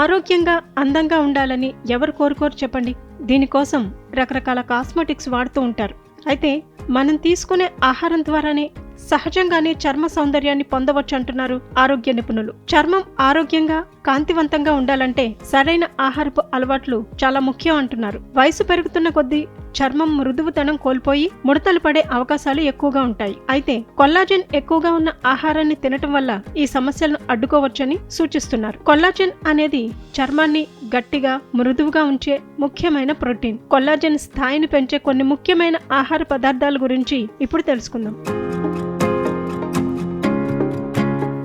ఆరోగ్యంగా అందంగా ఉండాలని ఎవరు కోరుకోరు చెప్పండి. దీనికోసం రకరకాల కాస్మెటిక్స్ వాడుతూ ఉంటారు. అయితే మనం తీసుకునే ఆహారం ద్వారానే సహజంగానే చర్మ సౌందర్యాన్ని పొందవచ్చు అంటున్నారు ఆరోగ్య నిపుణులు. చర్మం ఆరోగ్యంగా కాంతివంతంగా ఉండాలంటే సరైన ఆహారపు అలవాట్లు చాలా ముఖ్యం అంటున్నారు. వయసు పెరుగుతున్న కొద్దీ చర్మం మృదువుతనం కోల్పోయి ముడతలు పడే అవకాశాలు ఎక్కువగా ఉంటాయి. అయితే కొల్లాజెన్ ఎక్కువగా ఉన్న ఆహారాన్ని తినటం వల్ల ఈ సమస్యలను అడ్డుకోవచ్చని సూచిస్తున్నారు. కొల్లాజెన్ అనేది చర్మాన్ని గట్టిగా మృదువుగా ఉంచే ముఖ్యమైన ప్రోటీన్. కొల్లాజెన్ స్థాయిని పెంచే కొన్ని ముఖ్యమైన ఆహార పదార్థాల గురించి ఇప్పుడు తెలుసుకుందాం.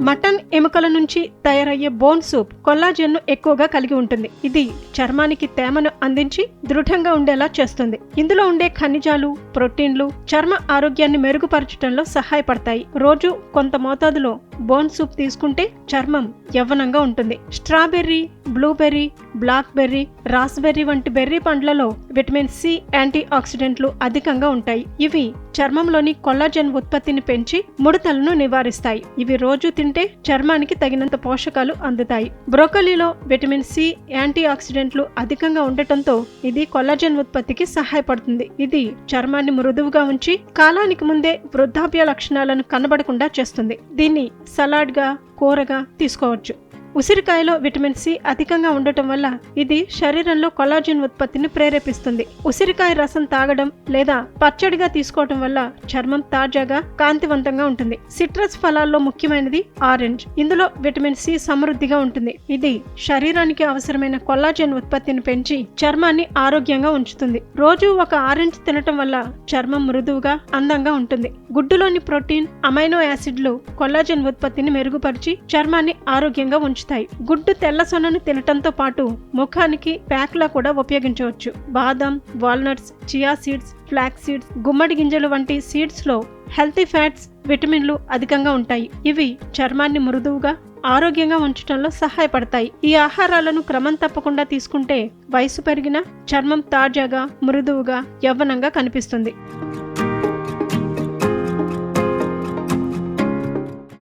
మటన్ ఎముకల నుంచి తయారయ్యే బోన్ సూప్ కొల్లాజెన్ను ఎక్కువగా కలిగి ఉంటుంది. ఇది చర్మానికి తేమను అందించి దృఢంగా ఉండేలా చేస్తుంది. ఇందులో ఉండే ఖనిజాలు ప్రోటీన్లు చర్మ ఆరోగ్యాన్ని మెరుగుపరచడంలో సహాయపడతాయి. రోజు కొంత మోతాదులో బోన్ సూప్ తీసుకుంటే చర్మం యవ్వనంగా ఉంటుంది. Strawberry blueberry black berry raspberry వంటి బెర్రీ పండ్లలో విటమిన్ సి యాంటీ ఆక్సిడెంట్లు అధికంగా ఉంటాయి. ఇవి చర్మంలోని కొల్లాజెన్ ఉత్పత్తిని పెంచి ముడతలను నివారిస్తాయి. ఇవి రోజు తింటే చర్మానికి తగినంత పోషకాలు అందుతాయి. బ్రోకలీలో విటమిన్ సి యాంటీ ఆక్సిడెంట్లు అధికంగా ఉండటంతో ఇది కొల్లాజెన్ ఉత్పత్తికి సహాయపడుతుంది. ఇది చర్మాన్ని మృదువుగా ఉంచి కాలానికి ముందే వృద్ధాప్య లక్షణాలను కనబడకుండా చేస్తుంది. దీన్ని సలాడ్గా కూరగా తీసుకోవచ్చు. ఉసిరికాయలో విటమిన్ సి అధికంగా ఉండటం వల్ల ఇది శరీరంలో కొలాజిన్ ఉత్పత్తిని ప్రేరేపిస్తుంది. ఉసిరికాయ రసం తాగడం లేదా పచ్చడిగా తీసుకోవటం వల్ల చర్మం తాజాగా కాంతివంతంగా ఉంటుంది. సిట్రస్ ఫలాల్లో ముఖ్యమైనది ఆరెంజ్. ఇందులో విటమిన్ సి సమృద్ధిగా ఉంటుంది. ఇది శరీరానికి అవసరమైన కొల్లాజెన్ ఉత్పత్తిని పెంచి చర్మాన్ని ఆరోగ్యంగా ఉంచుతుంది. రోజు ఒక ఆరెంజ్ తినటం వల్ల చర్మం మృదువుగా అందంగా ఉంటుంది. గుడ్డులోని ప్రోటీన్ అమైనో యాసిడ్లు కొల్లాజెన్ ఉత్పత్తిని మెరుగుపరిచి చర్మాన్ని ఆరోగ్యంగా ఉంచుతాయి. గుడ్డు తెల్ల సొనను తినటంతో పాటు ముఖానికి ప్యాక్లా కూడా ఉపయోగించవచ్చు. బాదం walnuts chia seeds flax seeds గుమ్మడి గింజలు వంటి సీడ్స్లో హెల్తీ ఫ్యాట్స్ విటమిన్లు అధికంగా ఉంటాయి. ఇవి చర్మాన్ని మృదువుగా ఆరోగ్యంగా ఉంచడంలో సహాయపడతాయి. ఈ ఆహారాలను క్రమం తప్పకుండా తీసుకుంటే వయసు పెరిగిన చర్మం తాజాగా మృదువుగా యవ్వనంగా కనిపిస్తుంది.